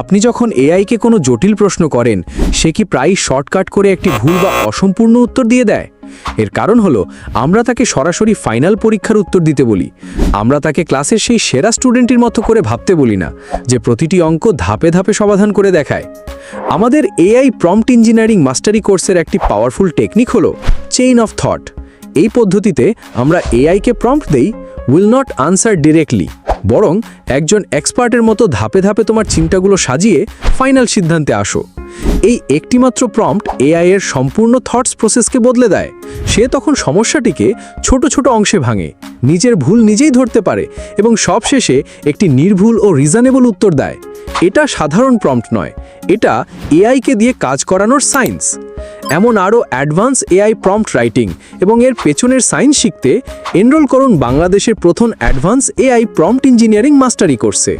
আপনি যখন এআইকে কোনো জটিল প্রশ্ন করেন, সে কি প্রায় শর্টকাট করে একটি ভুল বা অসম্পূর্ণ উত্তর দিয়ে দেয়? এর কারণ হলো, আমরা তাকে সরাসরি ফাইনাল পরীক্ষার উত্তর দিতে বলি। আমরা তাকে ক্লাসের সেই সেরা স্টুডেন্টের মতো করে ভাবতে বলি না, যে প্রতিটি অঙ্ক ধাপে ধাপে সমাধান করে দেখায়। আমাদের এআই প্রম্পট ইঞ্জিনিয়ারিং মাস্টারি কোর্সের একটি পাওয়ারফুল টেকনিক হলো চেইন অফ থট এই পদ্ধতিতে আমরা এআইকে প্রম্পট দেই উইল নট আনসার ডিরেক্টলি বরং একজন এক্সপার্টের মতো ধাপে ধাপে তোমার চিন্তাগুলো সাজিয়ে ফাইনাল সিদ্ধান্তে আসো। এই একটিমাত্র প্রম্পট এআই এর সম্পূর্ণ থটস প্রসেসকে বদলে দেয়। সে তখন সমস্যাটিকে ছোট ছোট অংশে ভাঙে, নিজের ভুল নিজেই ধরতে পারে এবং সবশেষে একটি নির্ভুল ও রিজনেবল উত্তর দেয়। এটা সাধারণ প্রম্পট নয়, এটা এআইকে দিয়ে কাজ করানোর সায়েন্স এমন আরও অ্যাডভান্স এআই প্রম্পট রাইটিং এবং এর পেছনের সায়েন্স শিখতে এনরোল করুন বাংলাদেশের প্রথম অ্যাডভান্স এআই প্রম্পট ইঞ্জিনিয়ারিং মাস্টারি কোর্সে।